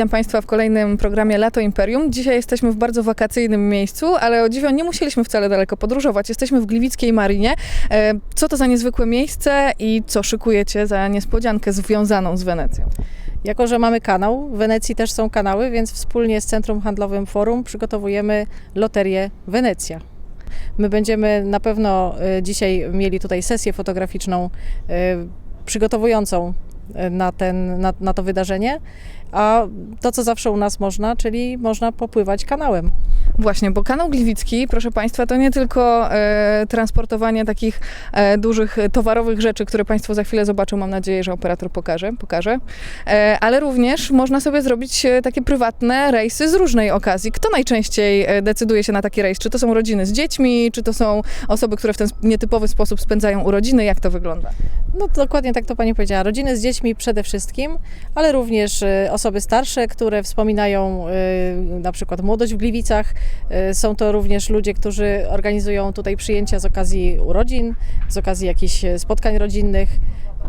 Witam Państwa w kolejnym programie Lato Imperium. Dzisiaj jesteśmy w bardzo wakacyjnym miejscu, ale o dziwo nie musieliśmy wcale daleko podróżować. Jesteśmy w Gliwickiej Marinie. E, Co to za niezwykłe miejsce i co szykujecie za niespodziankę związaną z Wenecją? Jako, że mamy kanał, w Wenecji też są kanały, więc wspólnie z Centrum Handlowym Forum przygotowujemy loterię Wenecja. My będziemy na pewno e, dzisiaj mieli tutaj sesję fotograficzną e, przygotowującą na, ten, na, na to wydarzenie, a to, co zawsze u nas można, czyli można popływać kanałem. Właśnie, bo kanał Gliwicki, proszę Państwa, to nie tylko e, transportowanie takich e, dużych e, towarowych rzeczy, które Państwo za chwilę zobaczą. Mam nadzieję, że operator pokaże, pokaże. E, ale również można sobie zrobić e, takie prywatne rejsy z różnej okazji. Kto najczęściej e, decyduje się na taki rejs? Czy to są rodziny z dziećmi, czy to są osoby, które w ten nietypowy sposób spędzają urodziny? Jak to wygląda? No dokładnie tak to Pani powiedziała. Rodziny z dziećmi przede wszystkim, ale również e, osoby starsze, które wspominają e, na przykład młodość w Gliwicach. E, Są to również ludzie, którzy organizują tutaj przyjęcia z okazji urodzin, z okazji jakichś e, spotkań rodzinnych.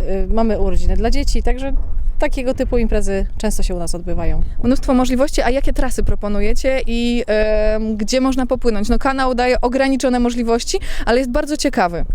E, Mamy urodziny dla dzieci, także takiego typu imprezy często się u nas odbywają. Mnóstwo możliwości, a jakie trasy proponujecie i gdzie można popłynąć? No kanał daje ograniczone możliwości, ale jest bardzo ciekawy.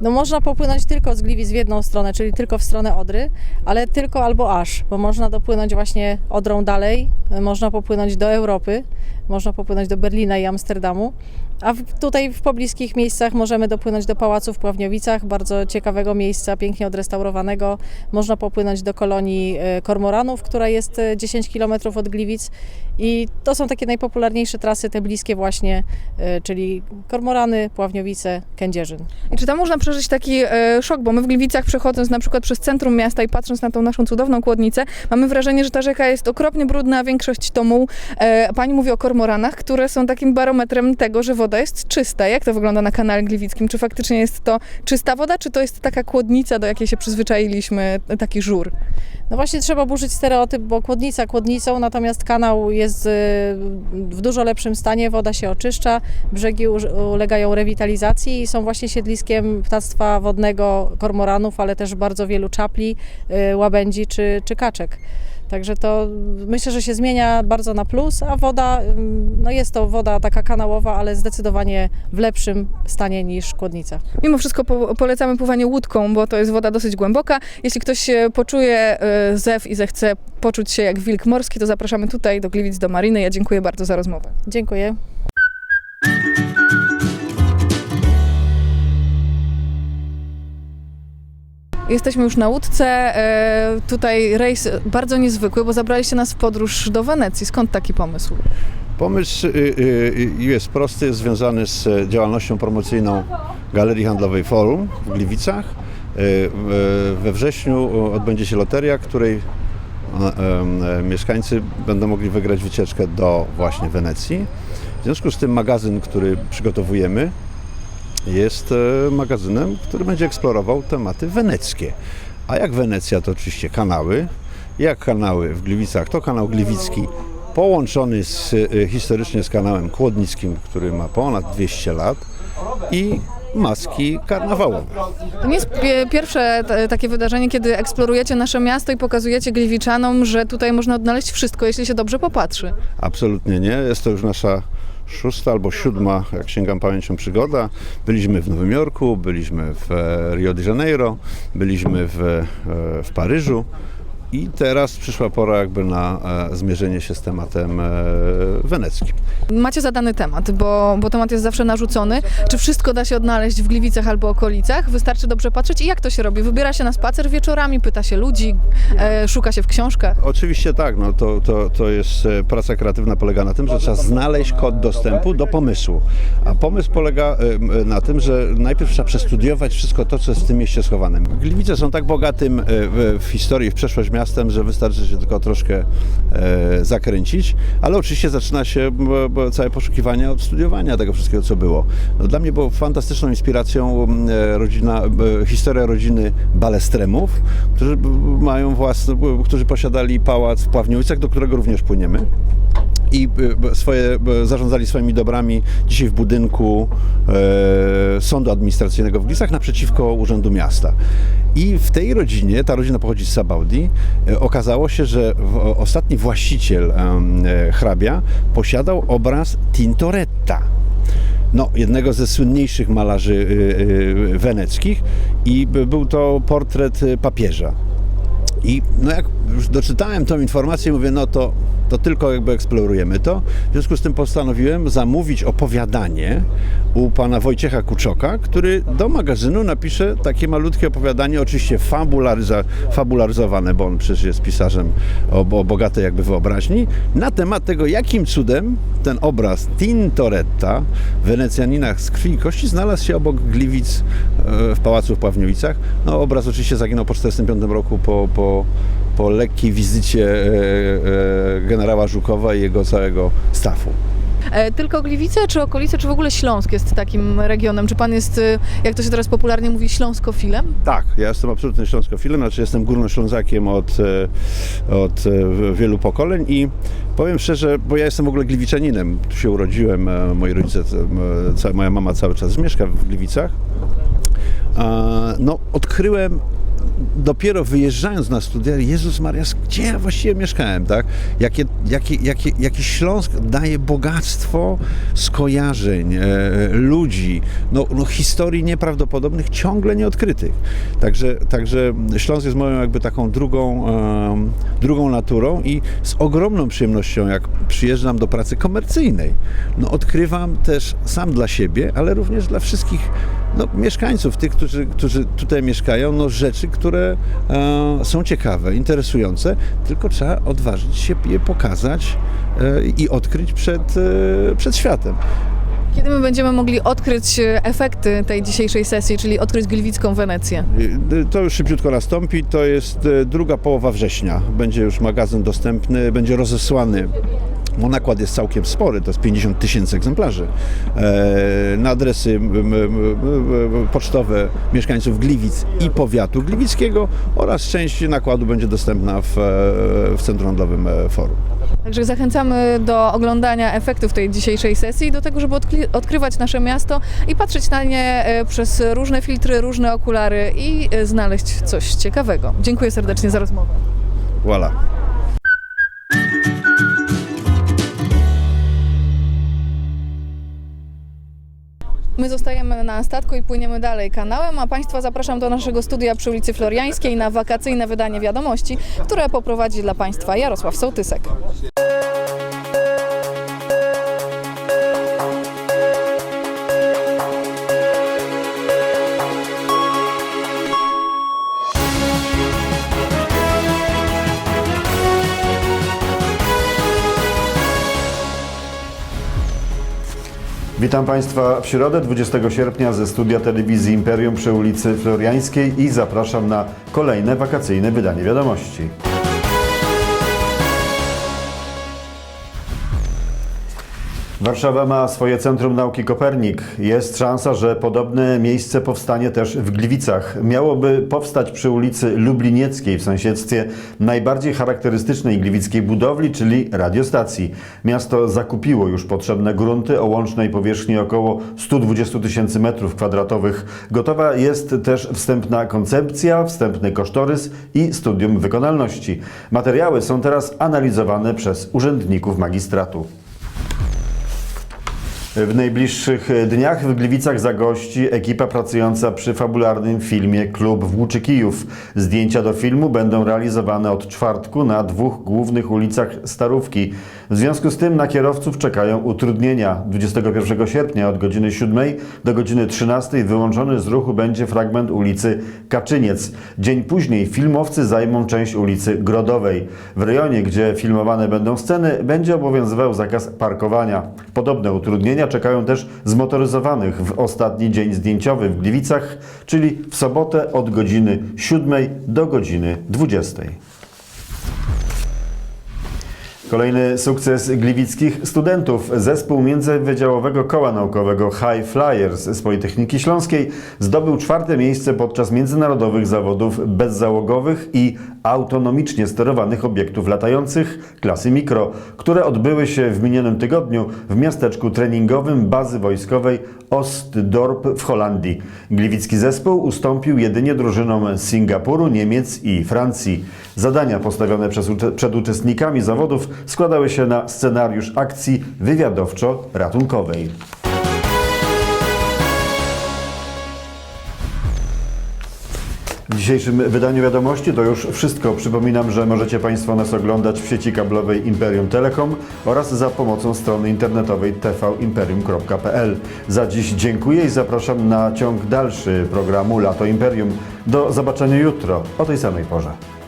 No można popłynąć tylko z Gliwic w jedną stronę, czyli tylko w stronę Odry, ale tylko albo aż, bo można dopłynąć właśnie Odrą dalej, y, można popłynąć do Europy, można popłynąć do Berlina i Amsterdamu, a w, tutaj w pobliskich miejscach możemy dopłynąć do Pałacu w Pławniowicach, bardzo ciekawego miejsca, pięknie odrestaurowanego. Można popłynąć do kolonii y, Kormoranów, która jest y, 10 km od Gliwic i to są takie najpopularniejsze trasy, te bliskie właśnie, y, czyli Kormorany, Pławniowice, Kędzierzyn. I czy tam można przeżyć taki e, szok, bo my w Gliwicach przechodząc na przykład przez centrum miasta i patrząc na tą naszą cudowną kłodnicę, mamy wrażenie, że ta rzeka jest okropnie brudna, a większość to muł. E, pani mówi o kormoranach, które są takim barometrem tego, że woda jest czysta. Jak to wygląda na kanale gliwickim? Czy faktycznie jest to czysta woda, czy to jest taka kłodnica, do jakiej się przyzwyczailiśmy, taki żur? No właśnie trzeba burzyć stereotyp, bo kłodnica kłodnicą, natomiast kanał jest y, w dużo lepszym stanie, woda się oczyszcza, brzegi ulegają rewitalizacji i są właśnie siedliskiem ptactwa wodnego kormoranów, ale też bardzo wielu czapli, y, łabędzi czy, czy kaczek. Także to myślę, że się zmienia bardzo na plus, a woda, ym, no jest to woda taka kanałowa, ale zdecydowanie w lepszym stanie niż kłodnica. Mimo wszystko po, polecamy pływanie łódką, bo to jest woda dosyć głęboka. Jeśli ktoś się poczuje e, zew i zechce poczuć się jak wilk morski, to zapraszamy tutaj do Gliwic, do Mariny. Ja dziękuję bardzo za rozmowę. Dziękuję. Jesteśmy już na łódce. E, tutaj rejs bardzo niezwykły, bo zabraliście nas w podróż do Wenecji. Skąd taki pomysł? Pomysł y, y, jest prosty, jest związany z e, działalnością promocyjną Galerii Handlowej Forum w Gliwicach. Y, w- We wrześniu odbędzie się loteria, której e, e, mieszkańcy będą mogli wygrać wycieczkę do właśnie Wenecji. W związku z tym magazyn, który przygotowujemy, jest e, magazynem, który będzie eksplorował tematy weneckie. A jak Wenecja, to oczywiście kanały. Jak kanały w Gliwicach, to kanał Gliwicki połączony z, e, historycznie z kanałem Kłodnickim, który ma ponad 200 lat i maski karnawałowe. To nie jest pie- pierwsze takie wydarzenie, kiedy eksplorujecie nasze miasto i pokazujecie Gliwiczanom, że tutaj można odnaleźć wszystko, jeśli się dobrze popatrzy. Absolutnie nie. Jest to już nasza szósta albo siódma, jak sięgam pamięcią, przygoda. Byliśmy w Nowym Jorku, byliśmy w e, Rio de Janeiro, byliśmy w, e, w Paryżu. I teraz przyszła pora jakby na e, zmierzenie się z tematem e, weneckim. Macie zadany temat, bo, bo temat jest zawsze narzucony. Czy wszystko da się odnaleźć w Gliwicach albo okolicach? Wystarczy dobrze patrzeć. I jak to się robi? Wybiera się na spacer wieczorami, pyta się ludzi, e, szuka się w książkach. Oczywiście tak, no to, to, to jest e, praca kreatywna polega na tym, że trzeba znaleźć kod dostępu do pomysłu. A pomysł polega e, na tym, że najpierw trzeba przestudiować wszystko to, co jest w tym mieście schowane. Gliwice są tak bogatym e, w, w historii, w przeszłość miastem, że wystarczy się tylko troszkę e, zakręcić, ale oczywiście zaczyna się całe poszukiwanie od studiowania tego wszystkiego, co było. No, dla mnie było fantastyczną inspiracją m, e, rodzina, e, historia rodziny Balestremów, którzy mają własny, którzy posiadali pałac w Pławniowicach, do którego również płyniemy. i e, swoje, zarządzali swoimi dobrami dzisiaj w budynku e, Sądu Administracyjnego w Gliwicach naprzeciwko Urzędu Miasta. I w tej rodzinie, ta rodzina pochodzi z Sabaudi, okazało się, że ostatni właściciel e, hrabia posiadał obraz Tintoretta no, jednego ze słynniejszych malarzy y, y, weneckich i by- był to portret y, papieża. I no jak już doczytałem tą informację, mówię, no to, to tylko jakby eksplorujemy to. W związku z tym postanowiłem zamówić opowiadanie u pana Wojciecha Kuczoka, który do magazynu napisze takie malutkie opowiadanie, oczywiście fabularyza, fabularyzowane, bo on przecież jest pisarzem o, o bogatej jakby wyobraźni, na temat tego, jakim cudem ten obraz Tintoretta, Wenecjanina z krwi i kości, znalazł się obok Gliwic e, w Pałacu w Pławniowicach. No, obraz oczywiście zaginął po 1945 roku po, po, po lekkiej wizycie e, e, generała Żukowa i jego całego stafu. E, Tylko Gliwice, czy okolice, czy w ogóle Śląsk jest takim regionem? Czy pan jest, jak to się teraz popularnie mówi, śląskofilem? Tak, ja jestem absolutnym śląskofilem, znaczy jestem górnoślązakiem od, od wielu pokoleń i powiem szczerze, bo ja jestem w ogóle gliwiczaninem, tu się urodziłem, moi rodzice, moja mama cały czas mieszka w Gliwicach. No, odkryłem dopiero wyjeżdżając na studia, Jezus Maria, gdzie ja właściwie mieszkałem, tak? Jakie, jakie, jakie, jaki Śląsk daje bogactwo skojarzeń, e, ludzi, no, no historii nieprawdopodobnych, ciągle nieodkrytych. Także, także Śląsk jest moją jakby taką drugą, em, drugą naturą i z ogromną przyjemnością, jak przyjeżdżam do pracy komercyjnej, no odkrywam też sam dla siebie, ale również dla wszystkich no, mieszkańców, tych, którzy, którzy tutaj mieszkają, no, rzeczy, które e, są ciekawe, interesujące, tylko trzeba odważyć się je pokazać e, i odkryć przed, e, przed światem. Kiedy my będziemy mogli odkryć e, efekty tej dzisiejszej sesji, czyli odkryć gliwicką Wenecję? To już szybciutko nastąpi, to jest e, druga połowa września. Będzie już magazyn dostępny, będzie rozesłany. No, nakład jest całkiem spory, to jest 50 tysięcy egzemplarzy. E, na adresy pocztowe mieszkańców Gliwic i powiatu gliwickiego oraz część nakładu będzie dostępna w, e, w Centrum Handlowym e, Forum. Także zachęcamy do oglądania efektów tej dzisiejszej sesji i do tego, żeby odkrywać nasze miasto i patrzeć na nie przez różne filtry, różne okulary i znaleźć coś ciekawego. Dziękuję serdecznie za rozmowę. Voilà. My zostajemy na statku i płyniemy dalej kanałem, a Państwa zapraszam do naszego studia przy ulicy Floriańskiej na wakacyjne wydanie wiadomości, które poprowadzi dla Państwa Jarosław Sołtysek. Witam Państwa w środę 20 sierpnia ze studia telewizji Imperium przy ulicy Floriańskiej i zapraszam na kolejne wakacyjne wydanie wiadomości. Warszawa ma swoje Centrum Nauki Kopernik. Jest szansa, że podobne miejsce powstanie też w Gliwicach. Miałoby powstać przy ulicy Lublinieckiej w sąsiedztwie najbardziej charakterystycznej gliwickiej budowli, czyli radiostacji. Miasto zakupiło już potrzebne grunty o łącznej powierzchni około 120 tysięcy metrów kwadratowych. Gotowa jest też wstępna koncepcja, wstępny kosztorys i studium wykonalności. Materiały są teraz analizowane przez urzędników magistratu. W najbliższych dniach w Gliwicach zagości ekipa pracująca przy fabularnym filmie Klub Włóczy Kijów. Zdjęcia do filmu będą realizowane od czwartku na dwóch głównych ulicach Starówki. W związku z tym na kierowców czekają utrudnienia. 21 sierpnia od godziny 7 do godziny 13 wyłączony z ruchu będzie fragment ulicy Kaczyniec. Dzień później filmowcy zajmą część ulicy Grodowej. W rejonie, gdzie filmowane będą sceny, będzie obowiązywał zakaz parkowania. Podobne utrudnienia czekają też zmotoryzowanych w ostatni dzień zdjęciowy w Gliwicach, czyli w sobotę od godziny 7 do godziny 20. Kolejny sukces gliwickich studentów. Zespół Międzywydziałowego Koła Naukowego High Flyers z Politechniki Śląskiej zdobył czwarte miejsce podczas międzynarodowych zawodów bezzałogowych i autonomicznie sterowanych obiektów latających klasy mikro, które odbyły się w minionym tygodniu w miasteczku treningowym bazy wojskowej Ostdorp w Holandii. Gliwicki zespół ustąpił jedynie drużynom Singapuru, Niemiec i Francji. Zadania postawione przez przed uczestnikami zawodów składały się na scenariusz akcji wywiadowczo-ratunkowej. W dzisiejszym wydaniu wiadomości to już wszystko. Przypominam, że możecie Państwo nas oglądać w sieci kablowej Imperium Telekom oraz za pomocą strony internetowej tvimperium.pl. Za dziś dziękuję i zapraszam na ciąg dalszy programu Lato Imperium. Do zobaczenia jutro o tej samej porze.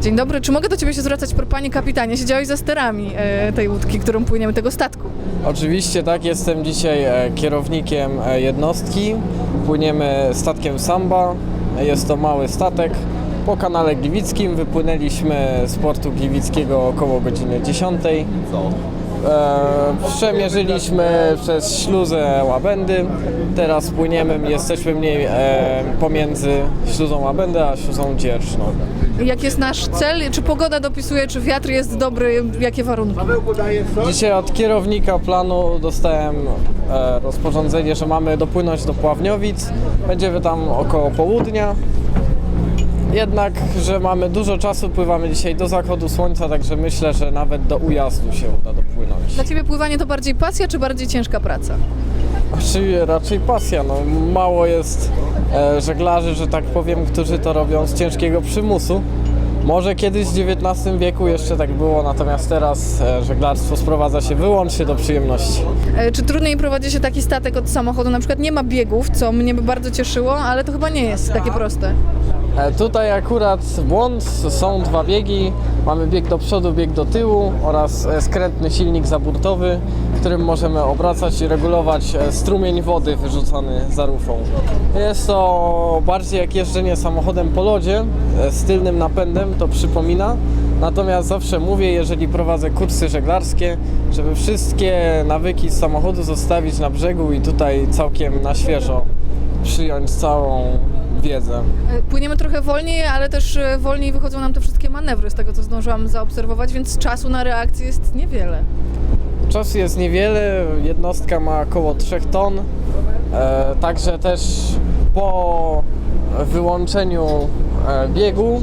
Dzień dobry, czy mogę do Ciebie się zwracać, panie kapitanie? Siedziałeś za sterami e, tej łódki, którą płyniemy, tego statku. Oczywiście tak, jestem dzisiaj e, kierownikiem e, jednostki. Płyniemy statkiem Samba. Jest to mały statek. Po kanale Gliwickim wypłynęliśmy z portu Gliwickiego około godziny 10. E, przemierzyliśmy przez śluzę Łabędy. Teraz płyniemy, jesteśmy mniej e, pomiędzy śluzą Łabędy a śluzą Dzierżną. Jak jest nasz cel? Czy pogoda dopisuje, czy wiatr jest dobry? Jakie warunki? Dzisiaj od kierownika planu dostałem e, rozporządzenie, że mamy dopłynąć do Pławniowic. Będziemy tam około południa. Jednak, że mamy dużo czasu, pływamy dzisiaj do zachodu słońca, także myślę, że nawet do ujazdu się uda dopłynąć. Dla Ciebie pływanie to bardziej pasja, czy bardziej ciężka praca? Raczej, raczej pasja. No, mało jest e, żeglarzy, że tak powiem, którzy to robią z ciężkiego przymusu. Może kiedyś w XIX wieku jeszcze tak było, natomiast teraz e, żeglarstwo sprowadza się wyłącznie do przyjemności. E, Czy trudniej prowadzi się taki statek od samochodu? Na przykład nie ma biegów, co mnie by bardzo cieszyło, ale to chyba nie jest takie proste. E, Tutaj akurat błąd, są dwa biegi. Mamy bieg do przodu, bieg do tyłu oraz e, skrętny silnik zaburtowy, którym możemy obracać i regulować e, strumień wody wyrzucany za rufą. Jest to bardziej jak jeżdżenie samochodem po lodzie z tylnym napędem, to przypomina. Natomiast zawsze mówię, jeżeli prowadzę kursy żeglarskie, żeby wszystkie nawyki z samochodu zostawić na brzegu i tutaj całkiem na świeżo przyjąć całą wiedzę. E, Płyniemy trochę wolniej, ale też e, wolniej wychodzą nam te wszystkie manewry, z tego co zdążyłam zaobserwować, więc czasu na reakcję jest niewiele. Czasu jest niewiele, jednostka ma około 3 ton, e, także też po wyłączeniu e, biegu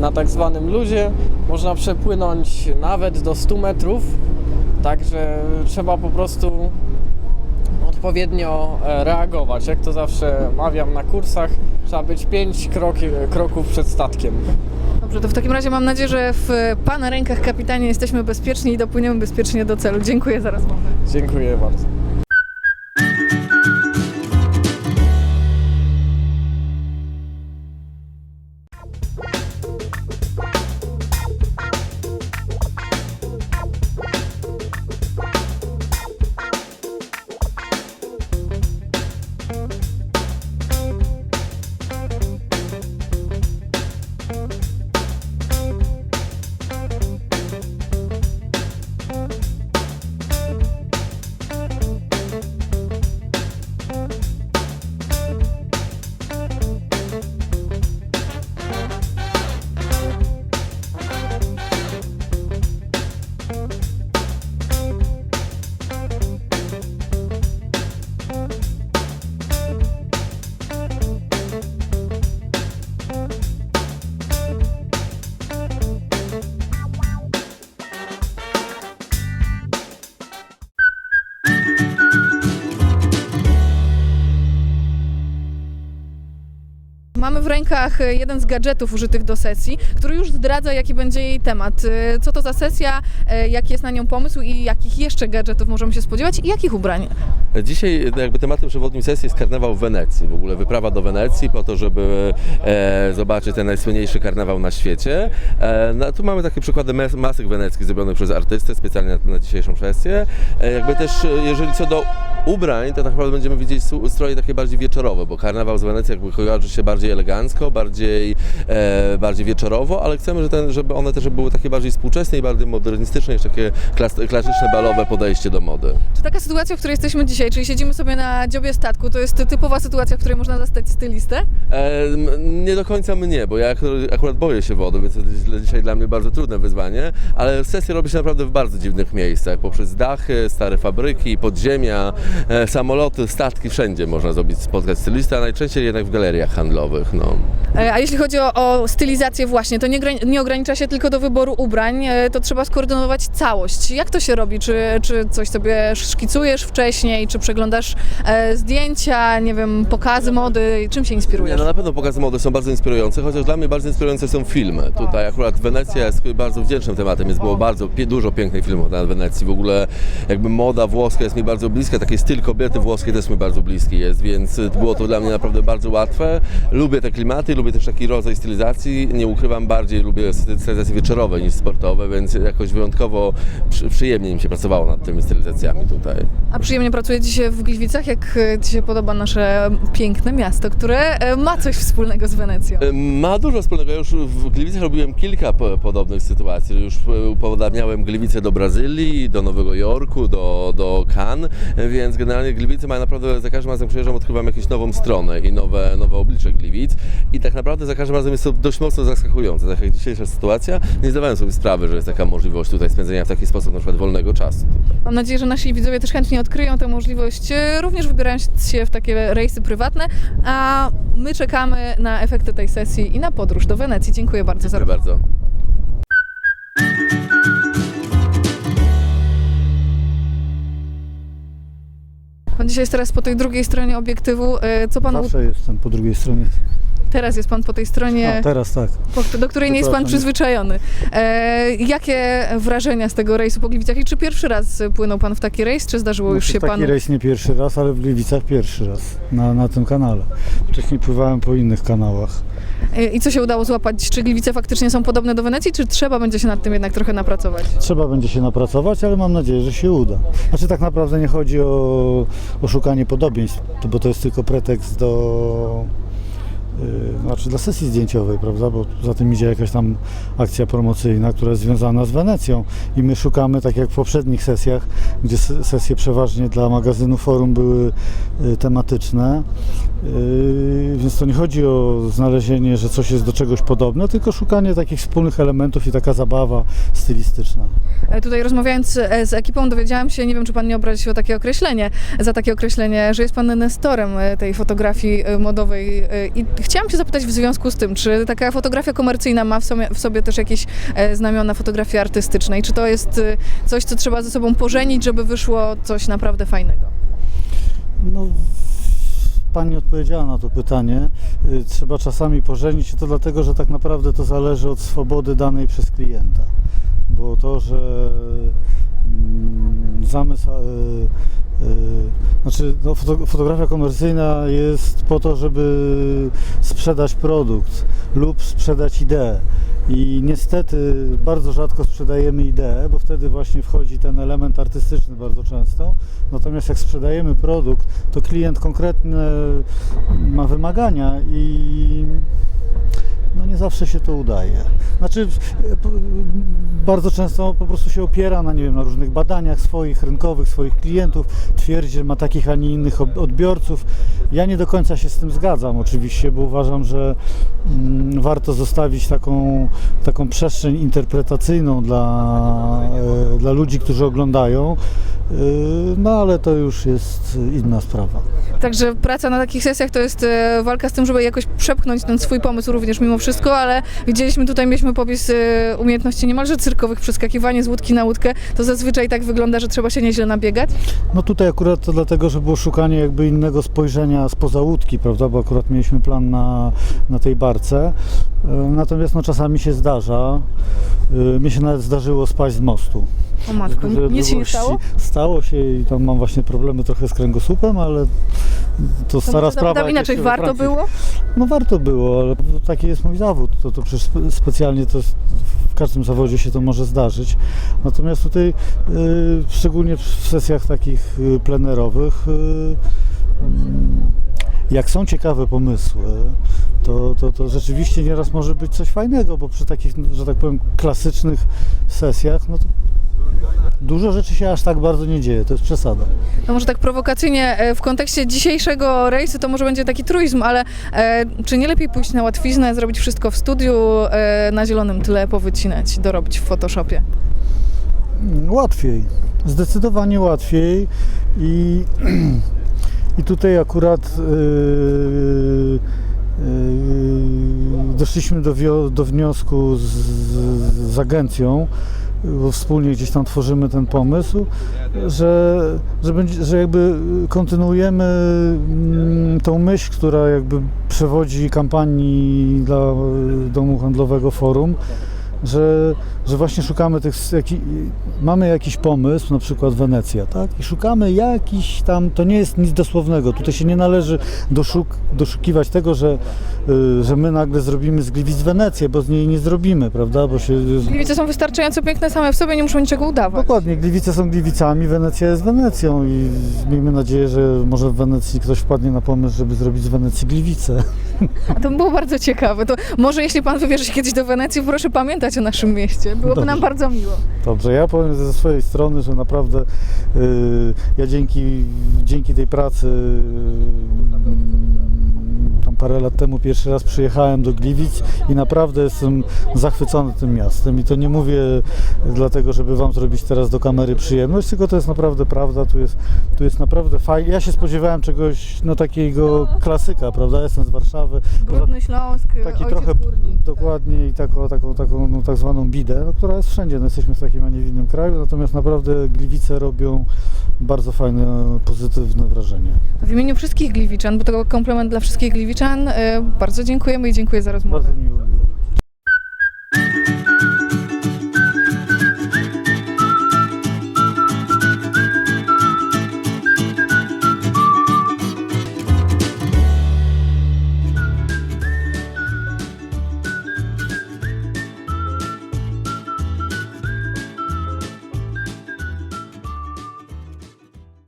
na tak zwanym luzie można przepłynąć nawet do 100 metrów, także trzeba po prostu odpowiednio e, reagować. Jak to zawsze mawiam na kursach, trzeba być 5 kroki, kroków przed statkiem. Dobrze, to w takim razie mam nadzieję, że w Pana rękach, kapitanie, jesteśmy bezpieczni i dopłyniemy bezpiecznie do celu. Dziękuję za rozmowę. Dziękuję bardzo. Rękach e, jeden z gadżetów użytych do sesji, który już zdradza, jaki będzie jej temat. E, Co to za sesja, e, jaki jest na nią pomysł i jakich jeszcze gadżetów możemy się spodziewać i jakich ubrań? Dzisiaj jakby tematem przewodnim sesji jest karnawał w Wenecji, w ogóle wyprawa do Wenecji po to, żeby e, zobaczyć ten najsłynniejszy karnawał na świecie. E, no, tu mamy takie przykłady mes- masek weneckich zrobionych przez artystę specjalnie na, na dzisiejszą sesję. E, jakby też e, jeżeli co do ubrań, to tak naprawdę będziemy widzieć stroje takie bardziej wieczorowe, bo karnawał z Wenecji jakby kojarzy się bardziej elegancko, bardziej, e, bardziej wieczorowo, ale chcemy, że ten, żeby one też były takie bardziej współczesne i bardziej modernistyczne, niż takie klas- klasyczne balowe podejście do mody. Czy taka sytuacja, w której jesteśmy dzisiaj, czyli siedzimy sobie na dziobie statku, to jest typowa sytuacja, w której można zastać stylistę? Nie do końca mnie, bo ja ak- akurat boję się wody, więc to jest dzisiaj dla mnie bardzo trudne wyzwanie, ale sesje robi się naprawdę w bardzo dziwnych miejscach, poprzez dachy, stare fabryki, podziemia, e, samoloty, statki, wszędzie można zrobić, spotkać stylistę, a najczęściej jednak w galeriach handlowych. No. E, A jeśli chodzi o, o stylizację właśnie, to nie, nie ogranicza się tylko do wyboru ubrań, e, to trzeba skoordynować całość. Jak to się robi? Czy, czy coś sobie szkicujesz wcześniej, czy przeglądasz e, zdjęcia, nie wiem, pokazy mody, czym się Nie, inspirujesz? no na pewno pokazy mody są bardzo inspirujące, chociaż dla mnie bardzo inspirujące są filmy. Tutaj akurat Wenecja jest bardzo wdzięcznym tematem, jest było bardzo, dużo pięknych filmów na Wenecji. W ogóle jakby moda włoska jest mi bardzo bliska, taki styl kobiety włoskiej też mi bardzo bliski jest, więc było to dla mnie naprawdę bardzo łatwe. Lubię te klimaty, lubię też taki rodzaj stylizacji, nie ukrywam, bardziej lubię stylizacje wieczorowe niż sportowe, więc jakoś wyjątkowo przy, przyjemnie mi się pracowało nad tymi stylizacjami tutaj. A przyjemnie pracuje Się w Gliwicach? Jak e, Ci się podoba nasze piękne miasto, które e, ma coś wspólnego z Wenecją? Ma dużo wspólnego. Ja już w Gliwicach robiłem kilka po, podobnych sytuacji. Już e, upodabniałem Gliwice do Brazylii, do Nowego Jorku, do, do Cannes, więc generalnie Gliwice mają naprawdę, za każdym razem przyjeżdżam, odkrywam jakąś nową stronę i nowe, nowe oblicze Gliwic i tak naprawdę za każdym razem jest to dość mocno zaskakujące. Tak jak dzisiejsza sytuacja, nie zdawałem sobie sprawy, że jest taka możliwość tutaj spędzenia w taki sposób na przykład wolnego czasu. Mam nadzieję, że nasi widzowie też chętnie odkryją tę możliwość, e, również wybierając się w takie rejsy prywatne, a my czekamy na efekty tej sesji i na podróż do Wenecji. Dziękuję bardzo za Dziękuję rozmowę. bardzo. Pan dzisiaj jest teraz po tej drugiej stronie obiektywu. E, Co pan. Zawsze jestem po drugiej stronie. Teraz jest pan po tej stronie, A, teraz tak. po, do której nie jest pan przyzwyczajony. E, jakie wrażenia z tego rejsu po Gliwicach i czy pierwszy raz płynął pan w taki rejs, czy zdarzyło już Znaczy, się taki panu? rejs nie pierwszy raz, ale w Gliwicach pierwszy raz na, na tym kanale. Wcześniej pływałem po innych kanałach. E, I co się udało złapać? Czy Gliwice faktycznie są podobne do Wenecji, czy trzeba będzie się nad tym jednak trochę napracować? Trzeba będzie się napracować, ale mam nadzieję, że się uda. Znaczy tak naprawdę nie chodzi o, o szukanie podobieństw, to- bo to jest tylko pretekst do znaczy dla sesji zdjęciowej, prawda? Bo za tym idzie jakaś tam akcja promocyjna, która jest związana z Wenecją i my szukamy, tak jak w poprzednich sesjach, gdzie sesje przeważnie dla magazynu Forum były y, tematyczne, Yy, więc to nie chodzi o znalezienie, że coś jest do czegoś podobne, tylko szukanie takich wspólnych elementów i taka zabawa stylistyczna. E, Tutaj rozmawiając e, z ekipą dowiedziałam się, nie wiem czy pan nie obrazi się o takie określenie, za takie określenie, że jest pan nestorem e, tej fotografii modowej i chciałam się zapytać w związku z tym, czy taka fotografia komercyjna ma w sobie, w sobie też jakieś e, znamiona fotografii artystycznej, czy to jest e, coś, co trzeba ze sobą pożenić, żeby wyszło coś naprawdę fajnego? No, Pani odpowiedziała na to pytanie. Y, Trzeba czasami pożenić się to dlatego, że tak naprawdę to zależy od swobody danej przez klienta. Bo to, że mm, zamysł, y, znaczy no, foto, fotografia komercyjna jest po to, żeby sprzedać produkt lub sprzedać ideę. I niestety bardzo rzadko sprzedajemy ideę, bo wtedy właśnie wchodzi ten element artystyczny bardzo często. Natomiast jak sprzedajemy produkt, to klient konkretne ma wymagania i no nie zawsze się to udaje. Znaczy bardzo często po prostu się opiera na, nie wiem, na różnych badaniach swoich, rynkowych, swoich klientów, twierdzi, że ma takich, a nie innych odbiorców. Ja nie do końca się z tym zgadzam oczywiście, bo uważam, że mm, warto zostawić taką, taką przestrzeń interpretacyjną dla, e, dla ludzi, którzy oglądają, E, no ale to już jest inna sprawa. Także praca na takich sesjach to jest e, walka z tym, żeby jakoś przepchnąć ten swój pomysł również mimo wszystko, ale widzieliśmy tutaj, mieliśmy popis y, umiejętności niemalże cyrkowych, przeskakiwanie z łódki na łódkę. To zazwyczaj tak wygląda, że trzeba się nieźle nabiegać. No tutaj akurat to dlatego, że było szukanie jakby innego spojrzenia spoza łódki, prawda, bo akurat mieliśmy plan na, na tej barce. E, Natomiast no czasami się zdarza, e, mnie się nawet zdarzyło spaść z mostu. O matko, nic się nie stało? Stało się i tam mam właśnie problemy trochę z kręgosłupem, ale to To stara może sprawa. jak inaczej, warto Francji. było? No warto było, ale taki jest mój zawód. To, to przecież spe- specjalnie to w każdym zawodzie się to może zdarzyć. Natomiast tutaj, y, szczególnie w sesjach takich y, plenerowych, y, mm, jak są ciekawe pomysły, to, to, to rzeczywiście nieraz może być coś fajnego, bo przy takich, że tak powiem, klasycznych sesjach, no to dużo rzeczy się aż tak bardzo nie dzieje, to jest przesada. No może tak prowokacyjnie, e, w kontekście dzisiejszego rejsu to może będzie taki truizm, ale e, czy nie lepiej pójść na łatwiznę, zrobić wszystko w studiu, e, na zielonym tle powycinać, dorobić w Photoshopie? Łatwiej, zdecydowanie łatwiej i, i tutaj akurat yy, yy, doszliśmy do, wio- do wniosku z, z agencją, bo wspólnie gdzieś tam tworzymy ten pomysł, że, że, będzie, że jakby kontynuujemy mm, tą myśl, która jakby przewodzi kampanii dla y, Domu Handlowego Forum, że, że właśnie szukamy tych, jaki, mamy jakiś pomysł, na przykład Wenecja, tak? I szukamy jakiś tam, to nie jest nic dosłownego, tutaj się nie należy doszuk, doszukiwać tego, że, y, że my nagle zrobimy z Gliwic Wenecję, bo z niej nie zrobimy, prawda? Bo się, Gliwice są wystarczająco piękne same w sobie, nie muszą niczego udawać. Dokładnie, Gliwice są Gliwicami, Wenecja jest Wenecją i miejmy nadzieję, że może w Wenecji ktoś wpadnie na pomysł, żeby zrobić z Wenecji Gliwice. A to było bardzo ciekawe. To może jeśli pan wybierze się kiedyś do Wenecji, proszę pamiętać o naszym mieście. Byłoby Dobrze. nam bardzo miło. Dobrze, ja powiem ze swojej strony, że naprawdę y, ja dzięki, dzięki tej pracy y, tam parę lat temu pierwszy raz przyjechałem do Gliwic i naprawdę jestem zachwycony tym miastem i to nie mówię dlatego, żeby wam zrobić teraz do kamery przyjemność, tylko to jest naprawdę prawda, tu jest, tu jest naprawdę fajnie. Ja się spodziewałem czegoś, no takiego klasyka, prawda, jestem z Warszawy. Brudny Śląsk, taki trochę górnik. dokładnie i taką, taką, taką no, tak zwaną bidę, no, która jest wszędzie. No, jesteśmy w takim, a nie w innym kraju, natomiast naprawdę Gliwice robią bardzo fajne, pozytywne wrażenie. W imieniu wszystkich Gliwiczan, bo to komplement dla wszystkich Gliwiczan, Y, bardzo dziękujemy i dziękuję za rozmowę. Bardzo miło.